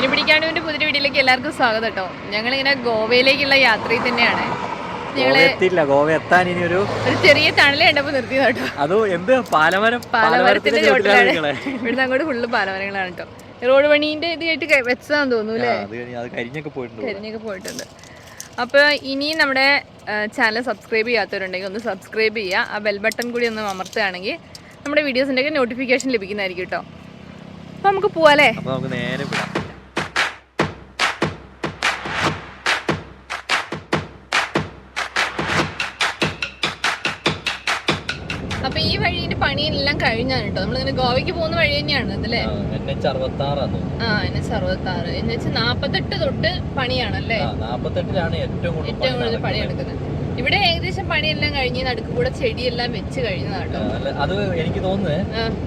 ഇനി പിടിക്കാണ്ടുവിന്റെ പുതിയ വീഡിയോയിലേക്ക് എല്ലാവർക്കും സ്വാഗതം കേട്ടോ. ഞങ്ങളിങ്ങനെ ഗോവയിലേക്കുള്ള യാത്രയിൽ തന്നെയാണ്. ഗോവ എത്തിയില്ല ഗോവ എത്താൻ ഇനി ഒരു ചെറിയ തണൽ കണ്ടപ്പോ നിർത്തിയത് കേട്ടോ. അത് എന്ത്? പാലമരം പാലമരത്തിന്റെ ചോട്ടിലാണ് ഇവിടുന്ന് അങ്ങോട്ട് ഫുള്ള് പാലമരങ്ങളാണ് കേട്ടോ. റോഡ് പണീന്റെ ഇത് കേട്ട് വെച്ചതാന്ന് തോന്നുന്നു അല്ലേ? കരിഞ്ഞൊക്കെ പോയിട്ടുണ്ട് കരിഞ്ഞൊക്കെ പോയിട്ടുണ്ട്. അപ്പോൾ ഇനിയും നമ്മുടെ ചാനൽ സബ്സ്ക്രൈബ് ചെയ്യാത്തവരുണ്ടെങ്കിൽ ഒന്ന് സബ്സ്ക്രൈബ് ചെയ്യുക. ആ ബെൽ ബട്ടൺ കൂടി ഒന്ന് അമർത്തുകയാണെങ്കിൽ നമ്മുടെ വീഡിയോസിന്റെ ഒക്കെ നോട്ടിഫിക്കേഷൻ ലഭിക്കുന്നതായിരിക്കും കേട്ടോ. അപ്പോൾ നമുക്ക് പോവാല്ലേ അപ്പൊ നമുക്ക് നേരെ വിടാം അപ്പോൾ ഈ വഴിന്റെ പണിയെല്ലാം കഴിഞ്ഞാണ് കേട്ടോ നമ്മളിങ്ങനെ ഗോവയ്ക്ക് പോകുന്ന വഴി തന്നെയാണ് അതല്ലേ എൻ എച്ച് ആ അറുപത്താറ്. എന്ന് വെച്ചാൽ നാൽപ്പത്തെട്ട് തൊട്ട് പണിയാണല്ലേ? ആ, നാപ്പത്തെട്ടിലാണ് ഏറ്റവും കൂടുതൽ പണി എടുക്കുന്നത് ഇവിടെ ഏകദേശം പണിയെല്ലാം കഴിഞ്ഞ് നടുക്ക് കൂടെ ചെടിയെല്ലാം വെച്ച് കഴിഞ്ഞതാണ് ആ, അത് എനിക്ക് തോന്നുന്നത്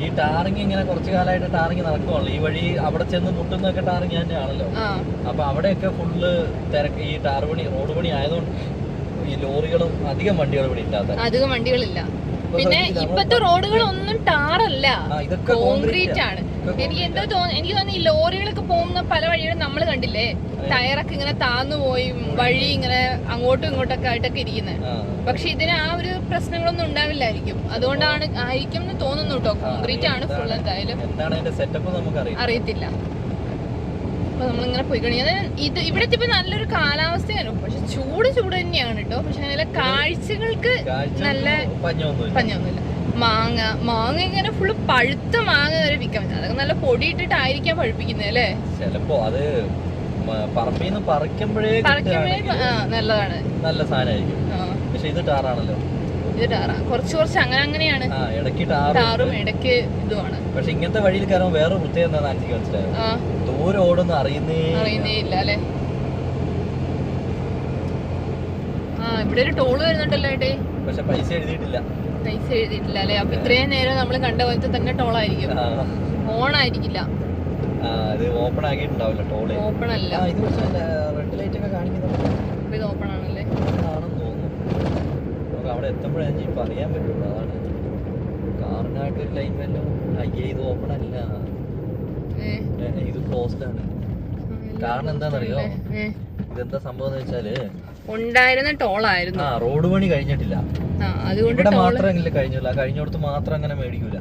ഈ ടാറിങ് ഇങ്ങനെ കുറച്ചു കാലമായിട്ട് ടാറിങ് നടക്കുവാണല്ലോ. ഈ വഴി അവിടെ ചെന്ന് മുട്ടുന്നൊക്കെ ടാറിങ് തന്നെയാണല്ലോ ആണല്ലോ. അപ്പൊ അവിടെയൊക്കെ ഫുള്ള് തിരക്ക് ഈ ടാർ പണി റോഡ് പണി ആയതുകൊണ്ട് ഈ ലോറികളും അധികം വണ്ടികളും ഇവിടെ ഇല്ലാത്ത അധികം വണ്ടികളില്ല. പിന്നെ ഇപ്പത്തെ റോഡുകളൊന്നും ടാറല്ല. കോൺക്രീറ്റ് ആണ്. എനിക്ക് എന്തോ തോന്നുന്നു എനിക്ക് തോന്നുന്നു ഈ ലോറികളൊക്കെ പോകുന്ന പല വഴികളും നമ്മൾ കണ്ടില്ലേ? ടയറൊക്കെ ഇങ്ങനെ താന്നു പോയി വഴി ഇങ്ങനെ അങ്ങോട്ടും ഇങ്ങോട്ടൊക്കെ ആയിട്ടൊക്കെ ഇരിക്കുന്നത് പക്ഷെ ഇതിന് ആ ഒരു പ്രശ്നങ്ങളൊന്നും ഉണ്ടാവില്ലായിരിക്കും. അതുകൊണ്ടാണ് ആയിരിക്കും എന്ന് തോന്നുന്നു കേട്ടോ കോൺക്രീറ്റ് ആണ് ഫുൾ എന്തായാലും. അറിയത്തില്ല. അപ്പൊ നമ്മളിങ്ങനെ പോയി കഴിഞ്ഞാൽ ഇത് ഇവിടെ ഇപ്പൊ നല്ലൊരു കാലാവസ്ഥയാണ്. പക്ഷെ ചൂട് ചൂട് തന്നെയാണ് കേട്ടോ. പക്ഷെ നല്ല കാഴ്ചകൾക്ക് നല്ല പഞ്ഞൊന്നുമില്ല മാങ്ങ മാങ്ങ ഇങ്ങനെ ഫുള്ള് പഴുത്ത മാങ്ങ വരെ വിൽക്കാൻ പറ്റും. അതൊക്കെ നല്ല പൊടി ഇട്ടിട്ടായിരിക്കാം പഴുപ്പിക്കുന്നത് അല്ലേ? ചിലപ്പോ അത് പറമ്പിന്ന് പറിക്കുമ്പോഴേ നല്ലതാണ്. നല്ല സാധനമായിരിക്കും. പക്ഷെ ഇത് ടാറാണല്ലോ. ഇത് ടാറാ. കുറച്ച് കുറച്ച് അങ്ങനെ അങ്ങനെയാണ്. ഇടയ്ക്ക് ടാറും ഇടയ്ക്ക് ഇതുമാണ്. പക്ഷെ ഇങ്ങനത്തെ വഴിയിൽ കയറുമ്പോൾ വേറെ പ്രത്യേകത എന്താണെന്ന് എനിക്ക് മനസ്സിലായത് ആ അറിയുന്നേ ഇല്ല. അറിയുന്നേ ഇല്ല അല്ലേ? ആ ഇവിടെ ഒരു ടോൾ വരുന്നുണ്ടല്ലോ ഏട്ടേ. പക്ഷെ പൈസ എഴുതിയിട്ടില്ല. പൈസ എഴുതിയിട്ടില്ല അല്ലേ? അപ്പൊ ഇത്രയും നേരം നമ്മൾ കണ്ട പോലത്തെ തന്നെ ടോളായിരിക്കും ഓണായിരിക്കില്ല. ഇത് ഓപ്പൺ ആക്കിയിട്ടുണ്ടാവില്ല ടോൾ ഓപ്പൺ അല്ല. ഇത് പക്ഷേ റെഡ് ലൈറ്റ് ഒക്കെ കാണിക്കുന്നുണ്ട്. ഇത് ഓപ്പൺ ആണല്ലേ? ആണെന്ന് തോന്നുന്നു. നമുക്ക് അവിടെ എത്തുമ്പോഴേ ഇപ്പൊ അറിയാൻ പറ്റുള്ളൂ അതാണ്. കാറിനായിട്ടൊരു ലൈൻ വല്ലോ അയ്യേ ഇത് ഓപ്പൺ അല്ല. ഇത് കോസ്റ്റ് ആണ്. കാരണം എന്താണെന്നറിയോ. ഇതെന്താ സംഭവം എന്ന് വെച്ചാൽ ഉണ്ടായിരുന്ന ടോളായിരുന്നു ആ റോഡ് പണി കഴിഞ്ഞിട്ടില്ല. അതുകൊണ്ട് മാത്രമല്ല കഴിഞ്ഞില്ല കഴിഞ്ഞിടത്ത് മാത്രം അങ്ങനെ മേടിക്കൂല.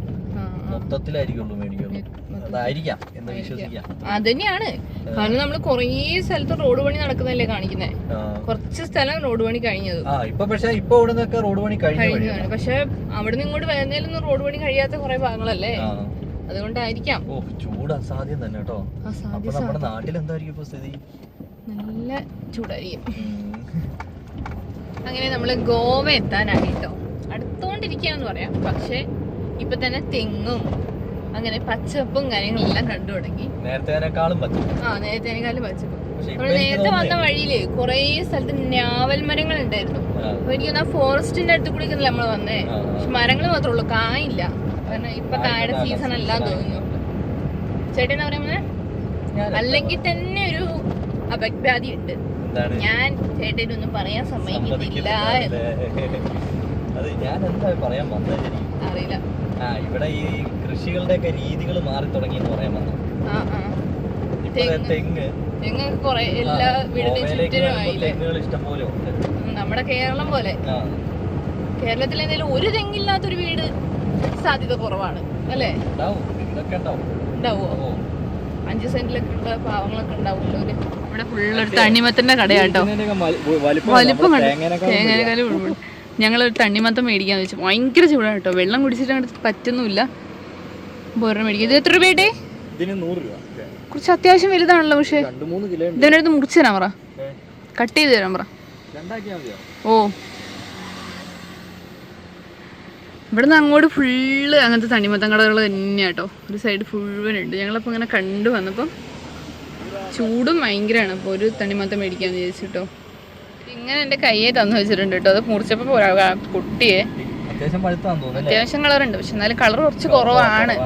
മൊത്തത്തിലായിരിക്കുള്ളൂ മേടിക്കുള്ളൂ. അതായിരിക്കാം എന്ന് വിശ്വസിക്കാം. അതന്നെയാണ് കാരണം നമ്മൾ കുറേ സ്ഥലത്ത് റോഡ് പണി നടക്കുന്നല്ലേ കാണിക്കുന്നത്. കുറച്ച് സ്ഥലം റോഡ് പണി കഴിഞ്ഞത്. ഇപ്പൊ പക്ഷെ ഇപ്പൊ ഇവിടെ റോഡ് പണി കഴിഞ്ഞ പക്ഷെ അവിടെ നിന്ന് ഇങ്ങോട്ട് വരുന്നതിലൊന്നും റോഡ് പണി കഴിയാത്ത കുറെ ഭാഗങ്ങളല്ലേ? അതുകൊണ്ടായിരിക്കാം. ഓ ചൂട് അസാധ്യം തന്നെ കേട്ടോ. അപ്പൊ നമ്മുടെ നാട്ടിൽ എന്തായിരിക്കും ഇപ്പൊ സ്ഥിതി? നല്ല ചൂടായിരിക്കും. അങ്ങനെ നമ്മൾ ഗോവ എത്താനായി കേട്ടോ. അടുത്തോണ്ടിരിക്കുകയാണെന്ന് പറയാം. പക്ഷെ ഇപ്പൊ തന്നെ തെങ്ങും അങ്ങനെ പച്ചപ്പും കാര്യങ്ങളെല്ലാം കണ്ടു തുടങ്ങി. നേരത്തേനേക്കാളും പറ്റും ആ നേരത്തേനേക്കാളും പച്ചപ്പ്. നമ്മൾ നേരത്തെ വന്ന വഴിയിൽ കൊറേ സ്ഥലത്ത് ഞാവൽ മരങ്ങൾ ഉണ്ടായിരുന്നു എനിക്ക് തോന്നുന്നു ഫോറസ്റ്റിന്റെ അടുത്ത് കൂടി നമ്മൾ വന്നേ. പക്ഷെ മരങ്ങൾ മാത്രമേ ഉള്ളൂ കായില്ല കാരണം ഇപ്പൊ കാലം സീസൺ അല്ല തോന്നുന്നു. ചേട്ടൻ എന്താ പറയുന്നത് അല്ലെങ്കിൽ തന്നെ ഒരു അപഖ്യാതി ഉണ്ട് എന്താണ്? ഞാൻ ചേട്ടനൊന്നും പറയാൻ സമ്മതിക്കുന്നില്ല. അത് ഞാൻ എന്താ പറയാൻ വന്നത് അറിയില്ല. ആ ഇവിടെ ഈ കൃഷികളുടെ ഒക്കെ രീതികൾ മാറി തുടങ്ങി എന്ന് പറയാൻ വന്നു. ആ ആ. ഇപ്പൊ ദേ തെങ്ങ്. തെങ്ങ് കൊറേ എല്ലാ വീടിനും തെങ്ങുകൾ ഇഷ്ടം പോലെ ഉണ്ട്. നമ്മുടെ കേരളം പോലെ. കേരളത്തിൽ എന്തെങ്കിലും ഒരു തെങ്ങില്ലാത്തൊരു വീട് സാധ്യത കുറവാണ് അല്ലേ? ഉണ്ടാവും. അഞ്ച് സെന്റിലൊക്കെ ഉള്ള പാവങ്ങളൊക്കെ ഉണ്ടാവുമല്ലോ ഇവിടെ ഫുള്ള് തണ്ണിമത്തന്റെ കടയാട്ടോ വലിപ്പം തേങ്ങനക്കാലും തേങ്ങേനേക്കാളും ഞങ്ങൾ ഒരു തണ്ണിമത്തം മേടിക്കാന്ന് വെച്ചു. ഭയങ്കര ചൂടാണ് കേട്ടോ. വെള്ളം കുടിച്ചിട്ട് അങ്ങോട്ട് പറ്റുന്നില്ല വേറെ മേടിക്കുക ഇത് എത്ര രൂപയുടെ കുറച്ച് അത്യാവശ്യം വലുതാണല്ലോ പക്ഷേ. രണ്ട് മൂന്ന് കിലോ ഉണ്ട്. ഇതിനടുത്ത് മുറിച്ചു തരാൻ പറ. കട്ട് ചെയ്ത് തരാൻ പറ. ഓ. ഇവിടുന്ന് അങ്ങോട്ട് ഫുള്ള് അങ്ങനത്തെ തണ്ണിമത്തം കടകൾ തന്നെയാട്ടോ ഒരു സൈഡ് ഫുഴുവനുണ്ട് ഉണ്ട് ഞങ്ങളപ്പോൾ ഇങ്ങനെ കണ്ടു വന്നപ്പം ചൂടും ഭയങ്കരമാണ് അപ്പോൾ ഒരു തണ്ണിമത്തം മേടിക്കാമെന്ന് വിചാരിച്ചിട്ടോ ഇങ്ങനെ എന്റെ കയ്യെ തന്നു വെച്ചിട്ടുണ്ട് കേട്ടോ അത് മുറിച്ചപ്പോൾ കുട്ടിയെ അത്യാവശ്യം കളറുണ്ട് പക്ഷെ എന്നാലും കളർ കുറച്ച് കുറവാണ്.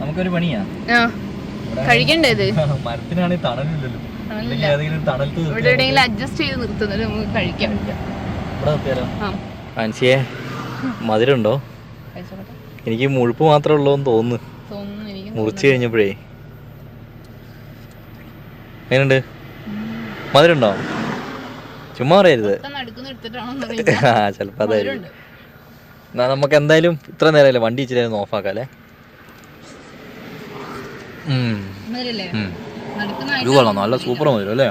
നമുക്കൊരു പണിയാ. ആ. കഴിക്കണ്ടേ ഇത്? മരത്തിനാണെങ്കിൽ തണലില്ലല്ലോ. ഇവിടെ എവിടെയെങ്കിലും അഡ്ജസ്റ്റ് ചെയ്ത് നിർത്തുന്നത്. നമുക്ക് കഴിക്കാം. ആ. ആൻസിയെ. മധുരമുണ്ടോ? എനിക്ക് മുഴുപ്പ് മാത്രമേ ഉള്ളൂ എന്ന് തോന്നുന്നു മുറിച്ച് കഴിഞ്ഞപ്പോഴേ. എങ്ങനെയുണ്ട്? മധുരണ്ടോ ചുമ്മാ പറയരുത്. ആ ചിലപ്പോൾ അതായിരിക്കും. എന്നാ നമുക്ക് എന്തായാലും ഇത്ര നേരമല്ലേ വണ്ടി ഇച്ചിരി ഓഫ് ഓഫാക്കാം അല്ലേ? ഉം. ഉം. ഇത് കൊള്ളാം. നല്ല സൂപ്പർ മധുരം അല്ലേ?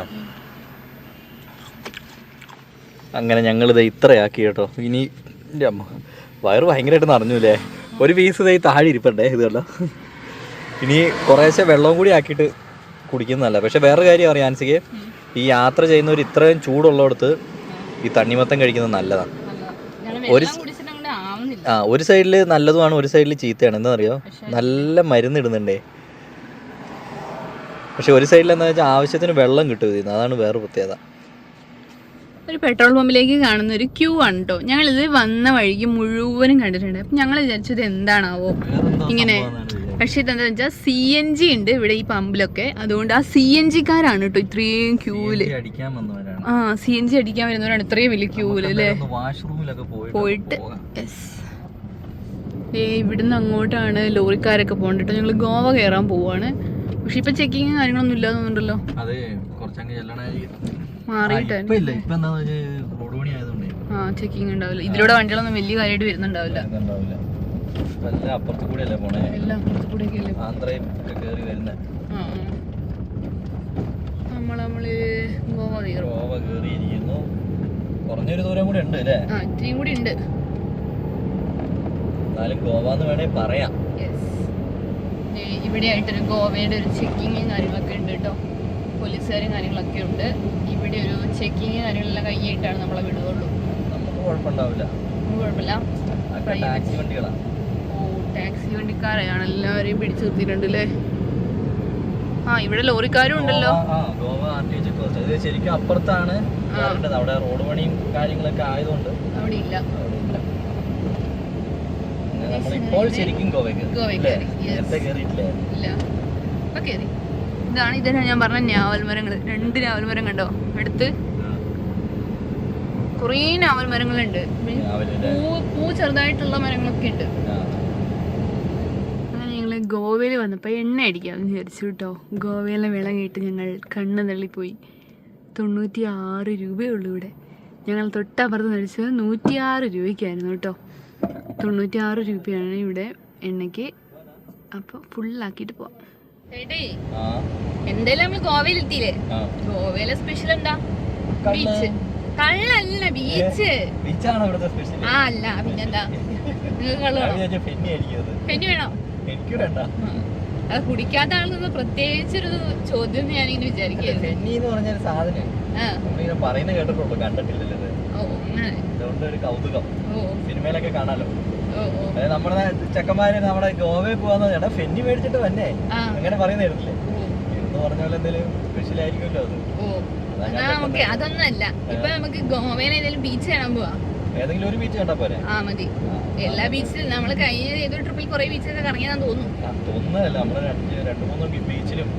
അങ്ങനെ ഞങ്ങളിത് ഇത്രയാക്കി കേട്ടോ. ഇനി എന്റെ അമ്മ. വയറ് ഭയങ്കരമായിട്ട് നിറഞ്ഞൂലേ ഒരു പീസ് ഇതായി താഴെ ഇരിപ്പണ്ടേ ഇത് കണ്ടോ? ഇനി കുറേശ്ശെ വെള്ളവും കൂടി ആക്കിയിട്ട് കുടിക്കുന്നതല്ല പക്ഷെ വേറെ കാര്യം അറിയാം ആൻസിക്ക് ഈ യാത്ര ചെയ്യുന്നവർ ഇത്രയും ചൂടുള്ളടത്ത് ഈ തണ്ണിമത്തം കഴിക്കുന്നത് നല്ലതാണ് ഒരു ആ ഒരു സൈഡിൽ നല്ലതുമാണ് ഒരു സൈഡിൽ ചീത്തയാണ്. എന്താ അറിയോ നല്ല മരുന്ന് ഇടുന്നുണ്ടേ. പക്ഷെ ഒരു സൈഡിൽ എന്താ വെച്ചാൽ ആവശ്യത്തിന് വെള്ളം കിട്ടും അതാണ് വേറെ പ്രത്യേകത. ഒരു പെട്രോൾ പമ്പിലേക്ക് കാണുന്ന ഒരു ക്യൂ ആണ് കേട്ടോ ഞങ്ങൾ ഇത് വന്ന വഴിക്ക് മുഴുവനും കണ്ടിട്ടുണ്ട്. അപ്പം ഞങ്ങൾ വിചാരിച്ചത് എന്താണാവോ ഇങ്ങനെ. പക്ഷേ ഇതെന്താ വെച്ചാൽ സി എൻ ജി ഉണ്ട് ഇവിടെ ഈ പമ്പിലൊക്കെ. അതുകൊണ്ട് ആ സി എൻ ജിക്കാരാണ് കേട്ടോ ഇത്രയും ക്യൂവിൽ. ആ സി എൻ ജി അടിക്കാൻ വരുന്നവരാണ് ഇത്രയും വലിയ ക്യൂവിൽ അല്ലേ പോയിട്ട് യെസ്. ഏ ഇവിടുന്ന് അങ്ങോട്ടാണ് ലോറിക്കാരൊക്കെ പോകണ്ടിട്ട് ഞങ്ങൾ ഗോവ കയറാൻ പോവാണ്. പക്ഷെ ഇപ്പൊ ചെക്കിങ് കാര്യങ്ങളൊന്നും ഇല്ലാന്നുണ്ടല്ലോ അതെ കുറച്ചങ്ങ് ചെല്ലണ ഇല്ല? ഇപ്പൊ എന്താന്ന് വെച്ചാൽ റോഡ് പണി ആയതുകൊണ്ട്. ആ ചെക്കിംഗ് ഉണ്ടാവില്ല ഇതിലൂടെ വണ്ടികളൊന്നും വലിയ കാര്യമായിട്ട് വരുന്നുണ്ടാവില്ല. ഉണ്ടാവില്ല എല്ലാം അപ്പുറത്ത് കൂടെ അല്ലേ പോണേ? എല്ലാം അപ്പുറത്ത് കൂടെയൊക്കെ അല്ലേ? ആന്ധ്രയും ഒക്കെ കയറി വരുന്ന. ആ നമ്മൾ നമ്മൾ ഗോവ കയറും ഗോവ കയറിയിരിക്കുന്നു കുറഞ്ഞൊരു ദൂരം കൂടെ ഉണ്ട് അല്ലേ? ആ ഇത്രയും കൂടി ഉണ്ട്. എന്നാലും ഗോവ എന്ന് വേണേ പറയാം. ഇവിടെ ആയിട്ടൊരു ഗോവയുടെ ഒരു ചെക്കിങ്ങും കാര്യങ്ങളൊക്കെ ഉണ്ട് കേട്ടോ. പോലീസുകാരും കാര്യങ്ങളൊക്കെ ഉണ്ട്. ഇവിടെ ഒരു ചെക്കിങ് കാര്യങ്ങളെല്ലാം കൈയായിട്ടാണ് നമ്മളെ വിടുകയുള്ളൂ. നമുക്ക് കുഴപ്പമുണ്ടാവില്ല. കുഴപ്പമില്ല. ടാക്സി വണ്ടികളാ. ഓ ടാക്സി വണ്ടിക്കാരെയാണ് എല്ലാവരെയും പിടിച്ചു നിർത്തിയിട്ടുണ്ട് അല്ലേ ആ ഇവിടെ ലോറിക്കാരും ഉണ്ടല്ലോ. Goa- R T check post ഇത് ശരിക്കും അപ്പുറത്താണ് അവിടെ റോഡ് പണിയും കാര്യങ്ങളൊക്കെ ആയതുകൊണ്ട്. അവിടെ ഇല്ല ഇപ്പോൾ. ശരിക്കും ഗോവയ്ക്ക്. നേരത്തെ കയറിയിട്ടില്ല? ഇല്ല. ഇപ്പൊ കയറി. ഇതാണ് ഇതാണ് ഞാൻ പറഞ്ഞ ഞാവൽ മരങ്ങൾ രണ്ട് ഞാവൽ മരം കണ്ടോ? അടുത്ത് കുറേ ഞാവൽ മരങ്ങളുണ്ട്. പൂ പൂ ചെറുതായിട്ടുള്ള മരങ്ങളൊക്കെ ഉണ്ട്. ഞങ്ങൾ ഗോവയിൽ വന്നപ്പോൾ എണ്ണ അടിക്കാമെന്ന് വിചാരിച്ചു കേട്ടോ ഗോവയിലെ വിള കേട്ട് ഞങ്ങൾ കണ്ണ് തള്ളിപ്പോയി. തൊണ്ണൂറ്റി ആറ് രൂപയുള്ളൂ ഇവിടെ. ഞങ്ങൾ തൊട്ടപ്പുറത്ത് നടിച്ചത് നൂറ്റിയാറ് രൂപയ്ക്കായിരുന്നു കേട്ടോ തൊണ്ണൂറ്റി ആറ് രൂപയാണ് ഇവിടെ എണ്ണയ്ക്ക്. അപ്പോൾ ഫുള്ളാക്കിയിട്ട് പോവാം. എന്തായാലും നമ്മൾ ഗോവയിൽ എത്തിയില്ലേ. ഗോവയിലെ സ്പെഷ്യൽ എന്താ. ബീച്ച്. കള്ളല്ല ബീച്ച്. ബീച്ചാണോ ഇവിടുത്തെ സ്പെഷ്യൽ ആ അല്ല പിന്നെന്താ? പെണ്ണി വേണോ? എനിക്ക് വേണ്ട. അത് കുടിക്കാത്ത ആൾക്ക് പ്രത്യേകിച്ചൊരു ചോദ്യം ഞാൻ ഇങ്ങനെ വിചാരിക്കുന്നത് ഫെന്നി എന്ന് പറഞ്ഞ ഒരു സാധനം. ആ. നമ്മളിങ്ങനെ പറയുന്നത് കേട്ടിട്ടുള്ളൂ കണ്ടിട്ടില്ലല്ലോ അതുകൊണ്ട് ഒരു കൗതുകം. സിനിമയിലൊക്കെ കാണാലോ? അതായത് നമ്മുടെ ചെക്കന്മാര് നമ്മുടെ ഗോവയിൽ പോവാന്ന് പറഞ്ഞാൽ ഫെന്നി മേടിച്ചിട്ട് വന്നെ. അങ്ങനെ പറയുന്ന കേട്ടില്ലേ എന്ന് പറഞ്ഞ പോലെ എന്തെങ്കിലും സ്പെഷ്യൽ ആയിരിക്കുമല്ലോ അത്. അതൊന്നല്ല ഇപ്പൊ നമുക്ക് ഗോവയിൽ ഏതെങ്കിലും ബീച്ച് കാണാൻ പോവാ? ഏതെങ്കിലും ഒരു ബീച്ച് കണ്ടാ പോരെ? ആ മതി. എല്ലാ ബീച്ചിലും നമ്മൾ കഴിഞ്ഞ ഏതൊരു ട്രിപ്പിൽ കുറെ ബീച്ചൊക്കെ കറങ്ങിയതാന്ന് തോന്നുന്നു. തോന്നുന്നതല്ല. നമ്മൾ രണ്ട് മൂന്ന് ബീച്ചിലും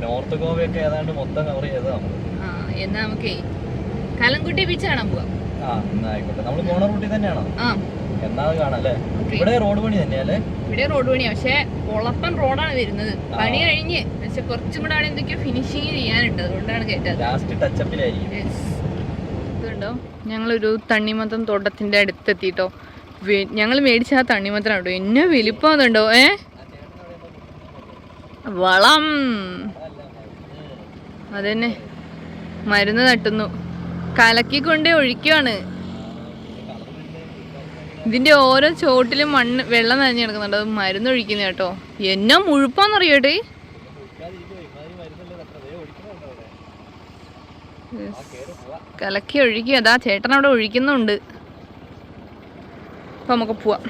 നോർത്ത് ഗോവയൊക്കെ ഏതാണ്ട് മൊത്തം കവർ ചെയ്തതാ എന്നാ നമുക്കേ. കലംകുട്ടി ബീച്ച് കാണാൻ പോവാം. ആ എന്നാ ആയിക്കോട്ടെ. നമ്മൾ പോണ റൂട്ടിൽ തന്നെയാണോ? ആ. എന്നാ കാണാം അല്ലേ? ഇവിടെ റോഡ് പണി തന്നെയല്ലേ ഇവിടെ റോഡ് പണിയാ. പക്ഷെ പൊളപ്പൻ റോഡാണ് വരുന്നത്. പണി കഴിഞ്ഞ് പക്ഷെ കുറച്ചും കൂടെ അവിടെ എന്തൊക്കെയോ ഫിനിഷിങ് ചെയ്യാനുണ്ട്. അതുകൊണ്ടാണ് കേട്ടത് ലാസ്റ്റ് ടച്ചപ്പിലായിരിക്കും ഇതുണ്ടോ? ഞങ്ങളൊരു തണ്ണിമത്തം തോട്ടത്തിന്റെ അടുത്തെത്തിട്ടോ. ഞങ്ങൾ മേടിച്ച ആ തണ്ണിമത്തം കേട്ടോ എന്നെ വലിപ്പം അതുണ്ടോ? ഏ? വളം. അതന്നെ. മരുന്ന് തട്ടുന്നു. കലക്കിക്കൊണ്ടേ ഒഴിക്കുവാണ്. ഇതിന്റെ ഓരോ ചോട്ടിലും മണ്ണ് വെള്ളം നനഞ്ഞു കിടക്കുന്നുണ്ട്. അത് മരുന്ന് ഒഴിക്കുന്ന കേട്ടോ. എന്നാ മുഴുപ്പാന്നറിയട്ടെ? കലക്കി ഒഴിക്കുക അതാ ചേട്ടൻ അവിടെ ഒഴിക്കുന്നുണ്ട്. അപ്പൊ നമുക്ക് പോവാം.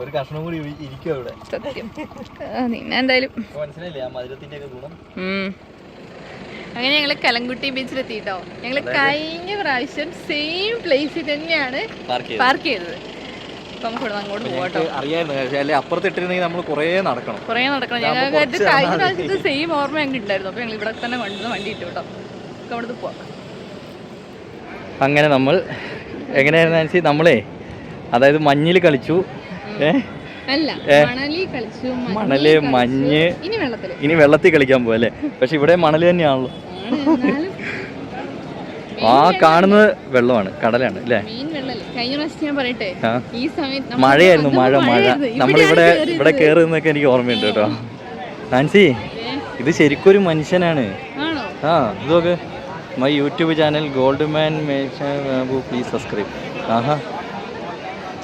ഒരു കഷ്ണം കൂടി ഇരിക്കും അവിടെ സത്യം. നിന്നെ എന്തായാലും. ഇപ്പൊ മനസ്സിലായില്ലേ? ആ മധുരത്തിന്റെ ഒക്കെ ഗുണം. ഉം. അങ്ങനെ ഞങ്ങൾ കലങ്കുട്ടി ബീച്ചിലെത്തിട്ടോ ഞങ്ങൾ കഴിഞ്ഞ പ്രാവശ്യം സെയിം പ്ലേസിൽ തന്നെയാണ് പാർക്ക് ചെയ്തത്. അറിയായിരുന്നു. അപ്പുറത്ത് ഇട്ടിരുന്നെങ്കിൽ നമ്മൾ കുറേ നടക്കണം. കുറേ നടക്കണം. ഞങ്ങൾക്ക് കഴിഞ്ഞ നടന്നാ മതി. പ്രാവശ്യത്തെ സെയിം ഓർമ്മ ഞങ്ങൾക്ക് ഉണ്ടായിരുന്നു അപ്പോൾ ഞങ്ങൾ ഇവിടെ തന്നെ കൊണ്ടുവന്ന് വണ്ടി ഇട്ടു കേട്ടോ. നമുക്ക് അവിടുത്തെ പോവാം. അങ്ങനെ നമ്മൾ എങ്ങനെയായിരുന്നു നമ്മളെ നമ്മളേ അതായത് മഞ്ഞിൽ കളിച്ചു. ഏ അല്ല ഏ? മണലി മണൽ, മഞ്ഞ്. ഇനി വെള്ളത്തിൽ കളിക്കാൻ പോവല്ലേ? പക്ഷെ ഇവിടെ മണൽ തന്നെയാണല്ലോ. ആ കാണുന്നത് വെള്ളമാണ് കടലാണ് അല്ലേ? മഴയായിരുന്നു മഴ മഴ. നമ്മളിവിടെ ഇവിടെ കേറി നിന്നൊക്കെ എനിക്ക് ഓർമ്മയുണ്ട് കേട്ടോ. നാൻസി ഇത് ഇത് ശരിക്കൊരു മനുഷ്യനാണ്. ആ ഇതൊക്കെ. നോക്ക് my YouTube channel Gold Man please subscribe ആഹാ.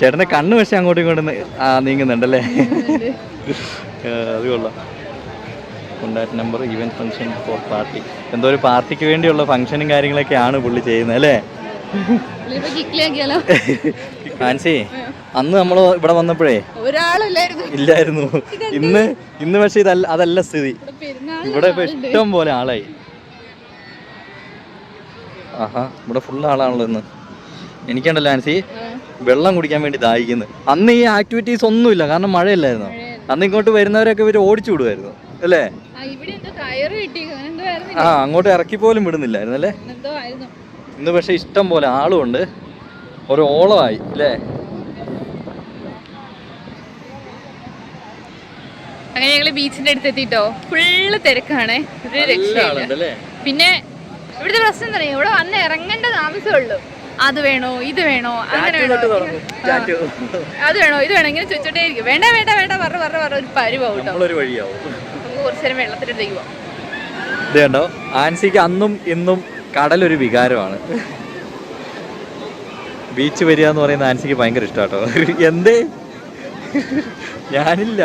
ചേട്ടന്റെ കണ്ണ് പക്ഷെ അങ്ങോട്ടും ഇങ്ങോട്ടും ആ നീങ്ങുന്നുണ്ടല്ലേ? അത് കൊള്ളാം. Contact number even function for party. എന്തോ ഒരു പാർട്ടിക്ക് വേണ്ടിയുള്ള ഫംഗ്ഷനും കാര്യങ്ങളൊക്കെയാണ് പുള്ളി ചെയ്യുന്നത് അല്ലേ? ഫാൻസി അന്ന് നമ്മൾ ഇവിടെ വന്നപ്പോഴേ ഇല്ലായിരുന്നു. ഇന്ന് ഇന്ന് പക്ഷെ ഇതല്ല അതല്ല സ്ഥിതി. ഇവിടെ ഇപ്പൊ ഇഷ്ടം പോലെ ആളായി. ആഹാ ഇവിടെ ഫുൾ ആളാണല്ലോ ഇന്ന്. എനിക്കുണ്ടല്ലോ ആൻസി. വെള്ളം കുടിക്കാൻ വേണ്ടി ദാഹിക്കുന്നത്. അന്ന് ഈ ആക്ടിവിറ്റീസ് ഒന്നുമില്ല കാരണം മഴയില്ലായിരുന്നു. അന്ന് ഇങ്ങോട്ട് വരുന്നവരൊക്കെ ഇവർ ഓടിച്ചു വിടുമായിരുന്നു അല്ലേ? ആ അങ്ങോട്ട് ഇറക്കി പോലും വിടുന്നില്ലായിരുന്നു അല്ലേ? ഇന്ന് പക്ഷെ ഇഷ്ടം പോലെ ആളുമുണ്ട് ഒരു ഓളമായി അല്ലേ? അങ്ങനെ ഞങ്ങൾ ബീച്ചിന്റെ അടുത്ത് എത്തിട്ടോ. ഫുള്ള് തിരക്കാണ്. ഒരു രക്ഷയില്ല. അല്ലേ പിന്നെ ഇവിടുത്തെ പ്രശ്നം എന്താ ഇവിടെ വന്ന് ഇറങ്ങേണ്ട താമസമുള്ളൂ അത് വേണോ ഇത് വേണോ അങ്ങനെ വേണോ? അത് വേണോ ഇത് വേണോ? ഇങ്ങനെ ചോദിച്ചോട്ടേ ഇരിക്കും. വേണ്ട വേണ്ട വേണ്ട പറ പറ പറ ഒരു പരിവാവും നമുക്ക് കുറച്ച് നേരം വെള്ളത്തിലേക്ക് പോവാം ഇത് കണ്ടോ? ആൻസിക്ക് അന്നും ഇന്നും കടലൊരു വികാരമാണ്. ബീച്ച് വരിക എന്ന് പറയുന്ന ആൻസിക്ക് ഭയങ്കര ഇഷ്ടാട്ടോ. എന്തേ? ഞാനില്ല.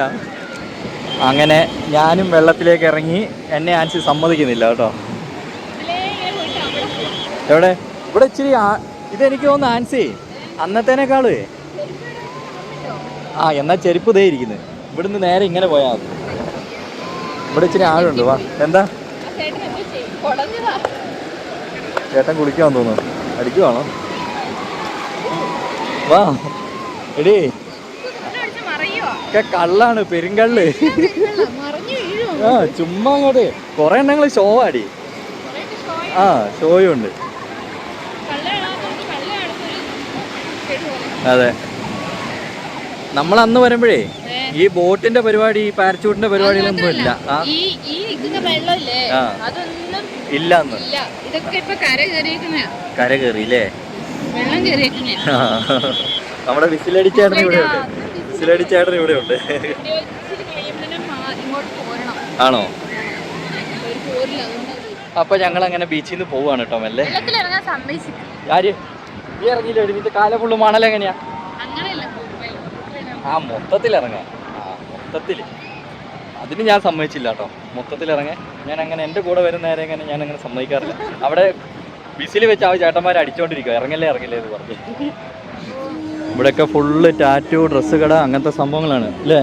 അങ്ങനെ ഞാനും വെള്ളത്തിലേക്ക് ഇറങ്ങി എന്നെ ആൻസി സമ്മതിക്കുന്നില്ല കേട്ടോ. എവിടെ? ഇവിടെ ഇച്ചിരി ഇതെനിക്ക് തോന്നുന്നു ആൻസി അന്നത്തേനേക്കാൾ. ആ എന്നാ ചെരുപ്പ് ദേ ഇരിക്കുന്നത് ഇവിടുന്ന് നേരെ ഇങ്ങനെ പോയാൽ മതി. ഇവിടെ ഇച്ചിരി ആഴുണ്ട് വാ. എന്താ? ചേട്ടൻ കുളിക്കാൻ തോന്നുന്നു. അടിക്കുവാണോ? വാ. എടീ. ഒക്കെ കള്ളാണ് പെരുങ്കള്ള്. ആ ചുമ്മാ അങ്ങോട്ട്. കൊറേ എണ്ണങ്ങൾ ഷോ ആടി. ആ ഷോയും ഉണ്ട് കള്ളാണെന്ന് കള്ളാണെന്നൊരു കേട്ട് പോലെ അതെ. നമ്മൾ അന്ന് വരുമ്പോഴേ ഈ ബോട്ടിന്റെ പരിപാടി ഈ പാരച്ചൂട്ടിന്റെ പരിപാടികളൊന്നും ഇല്ല. ഇല്ല. അന്ന് കര കയറി കര കയറിയില്ലേ? നമ്മുടെ വിസിലടിച്ചേട്ടൻ ഇവിടെ ഉണ്ട് വിസിലടിച്ചേട്ടൻ ഇവിടെ ഉണ്ട് ആണോ? അപ്പൊ ഞങ്ങൾ അങ്ങനെ ബീച്ചിൽ നിന്ന് പോവാണ് കേട്ടോ മെല്ലെ. ആര്? നീ ഇറങ്ങിയില്ല ഇതിന്റെ കാല ഫുള്ള് മണലെങ്ങനെയാ ആ മൊത്തത്തിൽ ഇറങ്ങാം ആ മൊത്തത്തിൽ. അതിന് ഞാൻ സമ്മതിച്ചില്ല കേട്ടോ. മൊത്തത്തിൽ ഇറങ്ങാൻ. ഞാൻ അങ്ങനെ എന്റെ കൂടെ വരുന്ന നേരെ അങ്ങനെ ഞാൻ അങ്ങനെ സമ്മതിക്കാറില്ല. അവിടെ ബിസിൽ വെച്ച് ആ ചേട്ടന്മാരെ അടിച്ചോണ്ടിരിക്കുക ഇറങ്ങല്ലേ ഇറങ്ങില്ലേ എന്ന് പറഞ്ഞു. ഇവിടെയൊക്കെ ഫുള്ള് ടാറ്റു ഡ്രസ്സ് കട അങ്ങനത്തെ സംഭവങ്ങളാണ്. അല്ലേ?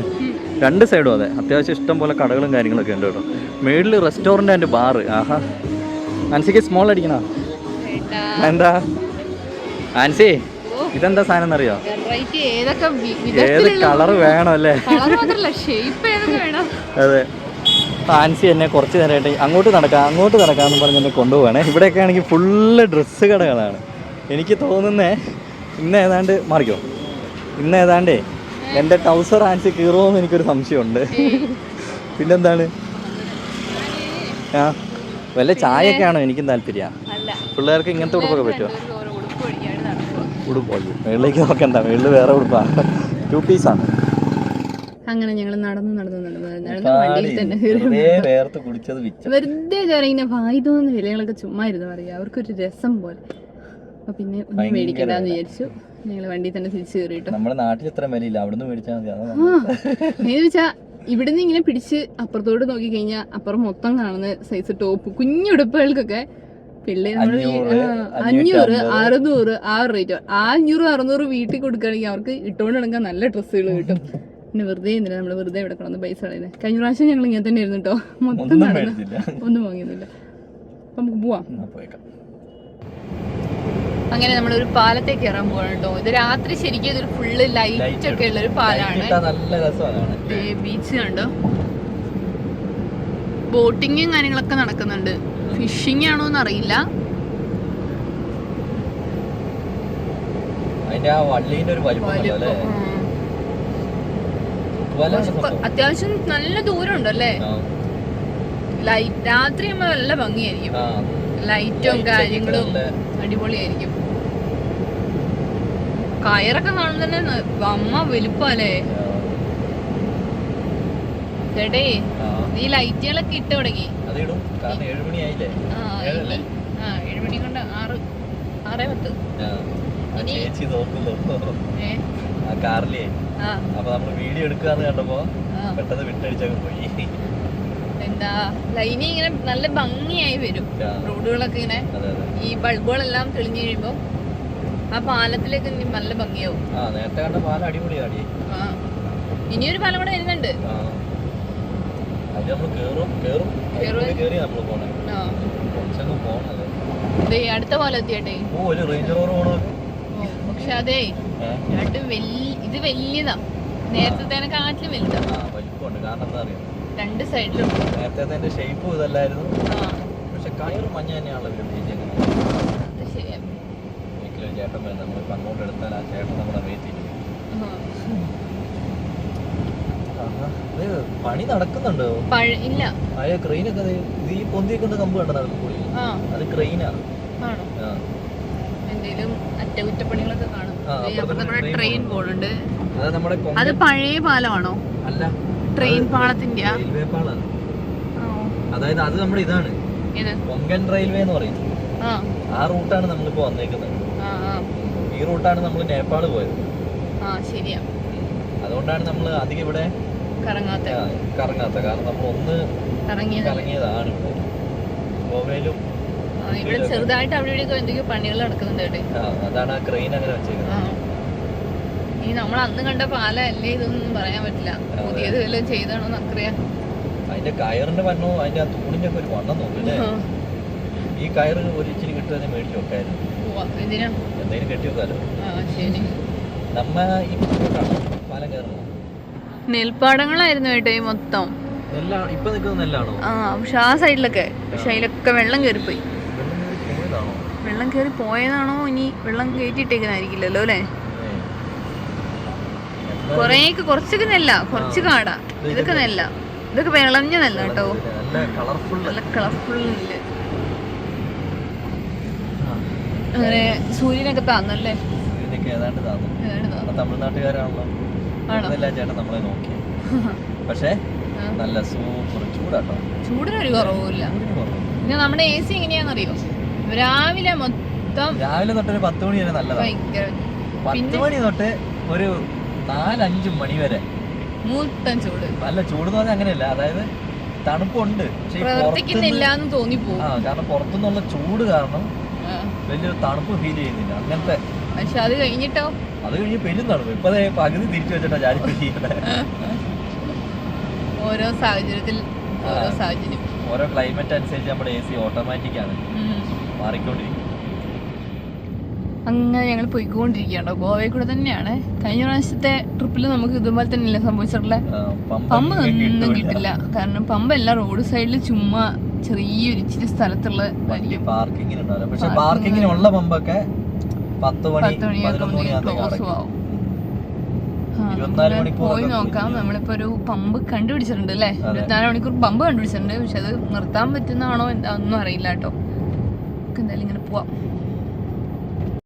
രണ്ട് സൈഡും അതെ. അത്യാവശ്യം ഇഷ്ടം പോലെ കടകളും കാര്യങ്ങളൊക്കെ ഉണ്ട് കേട്ടോ. മേളിൽ റെസ്റ്റോറന്റ് ആൻഡ് ബാറ് ആഹാ. മനസ്സിലേക്ക് സ്മോൾ അടിക്കണോ? എന്താ ആൻസി ഇതെന്താ സാധനം അറിയോ ഏത് കളർ വേണം അല്ലേ? അതെ. ആൻസി എന്നെ കുറച്ച് നേരമായിട്ട് അങ്ങോട്ട് നടക്കാം അങ്ങോട്ട് നടക്കാമെന്ന് പറഞ്ഞ് എന്നെ കൊണ്ടുപോവാണ്. ഇവിടെയൊക്കെ ആണെങ്കിൽ ഫുള്ള് ഡ്രസ്സ് കടകളാണ്. എനിക്ക് തോന്നുന്നേ ഇന്ന് ഏതാണ്ട് മാറിക്കോ. ഇന്ന് ഏതാണ്ടേ എന്റെ ടൗസർ ആൻസി കീറുമോന്ന് എനിക്കൊരു സംശയമുണ്ട്. പിന്നെന്താണ്? ആ വല്ല ചായയൊക്കെയാണോ എനിക്കും താല്പര്യം? പിള്ളേർക്ക് ഇങ്ങനത്തെ ഉടുപ്പൊക്കെ പറ്റുമോ രണ്ടുപേരും ഓരോ ഉടുപ്പ് മേടിക്കാണ് നടക്കുക ഉടുപ്പോ മേളിലേക്ക് നോക്കണ്ട. മേളിൽ വേറെ ഉടുപ്പാണ് ടു പീസാണ് അങ്ങനെ ഞങ്ങൾ നടന്നു നടന്നു നടന്നു. നടന്നു വണ്ടിയിൽ തന്നെ വെറുതെ ഇങ്ങനെ വായി തോന്നുന്ന വിലകളൊക്കെ ചുമ്മാ ഇരുന്ന് പറയുക അവർക്കൊരു രസം പോലെ. അപ്പൊ പിന്നെ ഒന്നും മേടിക്കടാന്ന് മേടിക്കണ്ടെന്ന് വിചാരിച്ചു. ഞങ്ങൾ വണ്ടി തന്നെ തിരിച്ചു കയറിയിട്ട് നമ്മുടെ നാട്ടിൽ ഇത്ര വിലയില്ല. അവിടുന്ന് മേടിച്ചാൽ മതി. വെച്ചാ ഇവിടുന്ന് ഇങ്ങനെ പിടിച്ച് അപ്പുറത്തോട്ട് നോക്കി കഴിഞ്ഞാൽ അപ്പുറം മൊത്തം കാണുന്ന സൈസ് ടോപ്പ് കുഞ്ഞുടുപ്പുകൾക്കൊക്കെ പിള്ളേ നമ്മൾ ഈ- അഞ്ഞൂറ്. അറുന്നൂറ് ആ റേറ്റ് ആ അഞ്ഞൂറ് അറുന്നൂറ് വീട്ടിൽ കൊടുക്കുകയാണെങ്കിൽ അവർക്ക് ഇട്ടുകൊണ്ട് നടക്കാൻ നല്ല ഡ്രസ്സുകൾ കിട്ടും. പിന്നെ വെറുതെ എന്തിനാ നമ്മൾ വെറുതെ ഇവിടെ കിടന്ന് പൈസ കളയുന്നത് കഴിഞ്ഞ പ്രാവശ്യം ഞങ്ങൾ ഇങ്ങനെ തന്നെ ആയിരുന്നു കേട്ടോ മൊത്തം ഒന്നും നടന്നു. ഒന്നും വാങ്ങിയൊന്നുമില്ല അപ്പം നമുക്ക് പോവാം. അങ്ങനെ നമ്മൾ ഒരു പാലത്തേക്ക് കയറാൻ പോകണം കേട്ടോ ഇത് രാത്രി ശരിക്കും ഇതൊരു ഫുള്ള് ലൈറ്റ് ഒക്കെ ഉള്ള ഒരു പാലാണ്. നല്ല രസമാണ്. കാണാൻ. ബീച്ച് കണ്ടോ? ബോട്ടിങ്ങും കാര്യങ്ങളൊക്കെ നടക്കുന്നുണ്ട്. ഫിഷിംഗ് ആണോ എന്നറിയില്ല. അത്യാവശ്യം നല്ല ദൂരം ഉണ്ടല്ലേ. ലൈറ്റ് രാത്രി നല്ല ഭംഗിയായിരിക്കും. ലൈറ്റും കാര്യങ്ങളും അടിപൊളിയായിരിക്കും. കയറൊക്കെ കാണുമ്പോൾ തന്നെ അമ്മ വലുപ്പല്ലേ. ചേട്ടേ ഈ ലൈറ്റുകളൊക്കെ ഇട്ട് തുടങ്ങി. അതിടും കാരണം ഏഴ് മണിയായില്ലേ ആ ഏഴല്ലേ? ആ ഏഴ് മണി കൊണ്ട് ആറ് ആറേ പത്ത്. ചേച്ചി നോക്കുന്നു. ആ കാറിലേ. അപ്പൊ നമ്മൾ വീഡിയോ എടുക്കാന്ന് കണ്ടപ്പോ പെട്ടെന്ന് വിട്ടടിച്ചൊക്കെ പോയി. എന്താ? ലൈനി ഇങ്ങനെ നല്ല ഭംഗിയായി വരും. റോഡുകളൊക്കെ ഇങ്ങനെ ഈ ബൾബുകളെല്ലാം തെളിഞ്ഞു കഴിയുമ്പോ ആ പാലത്തിലേക്ക് നല്ല ഭംഗിയാവും. നേരത്തെ കണ്ട പാലം അടിപൊളിയാണ് ഇനിയൊരു പാലം കൂടെ വരുന്നുണ്ട്. അത് നമ്മൾ കേറും കേറും. അടുത്ത പാലം എത്തിയട്ടെ. ഓ ഒരു റേഞ്ച് റോഡ് പോണ. ഓ, പക്ഷെ അതെ ഇത് വലിയതാ. നേരത്തെ കാട്ടിലും വലുതാ. രണ്ട് സൈഡിലും. നേരത്തെ ഷേപ്പും ഇതല്ലായിരുന്നു. പക്ഷെ കയറ് മഞ്ഞ തന്നെയാണല്ലോ ഇവർ ഉപയോഗിച്ചേക്കുന്നത് അത് ശരിയാ. ഒരിക്കലും ചേട്ടൻ വരുന്നത് നമ്മളിപ്പോൾ അങ്ങോട്ട് എടുത്താൽ ആ ചേട്ടൻ നമ്മുടെ വെയിറ്റ് ആ. പണി നടക്കുന്നുണ്ടോ. ഇല്ല. പഴയ ക്രെയിനൊക്കെ ഒക്കെ ഇത് ഈ കൊണ്ട് കമ്പ് കണ്ട നടക്കൂടി ആ. അത് ക്രെയിനാണ് ആണോ? ആ. അറ്റകുറ്റപ്പണികളൊക്കെ കാണും. ട്രെയിൻ പോകുന്നുണ്ട് അത് പഴയ പാലമാണോ? അല്ല ട്രെയിൻ പാളത്തിന്റെ റെയിൽവേ പാളാണ് അതായത് അത് നമ്മുടെ ഇതാണ്. കൊങ്കൻ കൊങ്കൺ റെയിൽവേ എന്ന് പറയും. ആ. റൂട്ടാണ് നമ്മളിപ്പോ വന്നേക്കുന്നത്. ഈ റൂട്ടാണ് നമ്മൾ നേപ്പാൾ പോയത്. അതുകൊണ്ടാണ് നമ്മൾ അധികം ഇവിടെ കറങ്ങാത്ത. കറങ്ങാത്ത. കാരണം നമ്മൾ ഒന്ന് കറങ്ങിയത്. കറങ്ങിയതാണ് ഗോവയിലും ഇവിടെ ചെറുതായിട്ട് അവിടെ ഇവിടെയൊക്കെ എന്തൊക്കെയോ പണികൾ നടക്കുന്നുണ്ട് അതാണ് ആ ക്രെയിൻ അങ്ങനെ വെച്ചേക്കുന്നത്. ഈ നമ്മൾ അന്ന് കണ്ട പാലല്ലേ ഇതൊന്നും പറയാൻ പറ്റില്ല. പുതിയത് വല്ലതും ചെയ്താണോ എന്നറിയാം അതിന്റെ കയറിന്റെ വണ്ണോ അതിന്റെ ആ തൂണിന്റെ ഒക്കെ ഒരു വണ്ണം നോക്കില്ലേ ഈ കയറ് ഒരു ഇച്ചിരി കിട്ടുന്നതിന് മേടിച്ചു വെക്കായിരുന്നു എന്തെങ്കിലും കെട്ടി വെക്കാലോ നമ്മ ഈ പാലം കയറുന്നത് നെൽപ്പാടങ്ങളായിരുന്നു കേട്ടോ ഈ മൊത്തം. ആ പക്ഷെ ആ സൈഡിലൊക്കെ പക്ഷെ അതിലൊക്കെ വെള്ളം കയറിപ്പോയി. വെള്ളം കയറി പോയതാണോ? വെള്ളം കയറി പോയതാണോ? ഇനി വെള്ളം കയറ്റിയിട്ടേക്കുന്നതായിരിക്കില്ലല്ലോ അല്ലേ? കൊറേക്ക് കൊറച്ചൊക്കെ നെല്ല കുറച്ച് കാടാ. ഇതൊക്കെ നെല്ല. ഇതൊക്കെ വിളഞ്ഞ നെല്ല കേട്ടോ. നല്ല കളർഫുൾ നല്ല. അങ്ങനെ സൂര്യനൊക്കെ താന്നല്ലേ? തമിഴ്നാട്ടുകാരാണല്ലോ. ആണോ? ചേട്ടൻ നമ്മളെ നോക്കി. പക്ഷേ നല്ല സൂപ്പർ ചൂടാട്ടോ. ചൂടിനൊരു കുറവില്ല. പിന്നെ നമ്മുടെ എ സി എങ്ങനെയാണെന്നറിയോ? രാവിലെ മൊത്തം രാവിലെ തൊട്ടൊരു പത്ത് മണി വരെ നല്ലതാണ് പത്ത് മണി തൊട്ട് ഒരു നാലഞ്ച് മണി വരെ. മൂത്തൻ ചൂട്. നല്ല ചൂട് എന്ന് പറഞ്ഞാൽ അങ്ങനെയല്ല. അതായത് തണുപ്പുണ്ട്. പ്രവർത്തിക്കുന്നില്ല എന്ന് തോന്നിപ്പോവും. ആ കാരണം പുറത്തുനിന്നുള്ള ചൂട് കാരണം വലിയ വലിയൊരു തണുപ്പ് ഫീൽ ചെയ്യുന്നില്ല. അങ്ങനത്തെ പക്ഷെ അത് കഴിഞ്ഞിട്ടോ? അത് കഴിഞ്ഞ് പെരും ഇപ്പതേ ഇപ്പൊ പകുതി തിരിച്ചു വെച്ചിട്ടാ ഞാൻ ഓരോ സാഹചര്യത്തിൽ ഓരോ സാഹചര്യം. ഓരോ ക്ലൈമറ്റ് അനുസരിച്ച് നമ്മുടെ എ സി ഓട്ടോമാറ്റിക് ആണ്. മാറിക്കൊണ്ടിരിക്കും. അങ്ങനെ ഞങ്ങൾ പോയിക്കൊണ്ടിരിക്കുകയാണോ. ഗോവയിൽ കൂടെ തന്നെയാണ്. കഴിഞ്ഞ പ്രാവശ്യത്തെ ട്രിപ്പിൽ നമുക്ക് ഇതുപോലെ തന്നെയല്ലേ സംഭവിച്ചിട്ടുള്ളത് പമ്പ് പമ്പ് ഒന്നും കിട്ടില്ല കാരണം പമ്പല്ല റോഡ് സൈഡിൽ ചുമ്മാ ചെറിയൊരു ഇച്ചിരി സ്ഥലത്തുള്ള പാർക്കിങ്ങിനുള്ള പമ്പൊക്കെ പത്ത് മണി പതിനൊന്ന് മണി പോയി നോക്കാം. നമ്മളിപ്പോ ഒരു പമ്പ് കണ്ടുപിടിച്ചിട്ടുണ്ട് അല്ലേ. ഇരുപത്തിനാല് മണിക്കൂർ പമ്പ് കണ്ടുപിടിച്ചിട്ടുണ്ട്. പക്ഷെ അത് നിർത്താൻ പറ്റുന്നതാണോ എന്താ ഒന്നും അറിയില്ല കേട്ടോ. നമുക്ക് എന്തായാലും ഇങ്ങനെ പോവാം.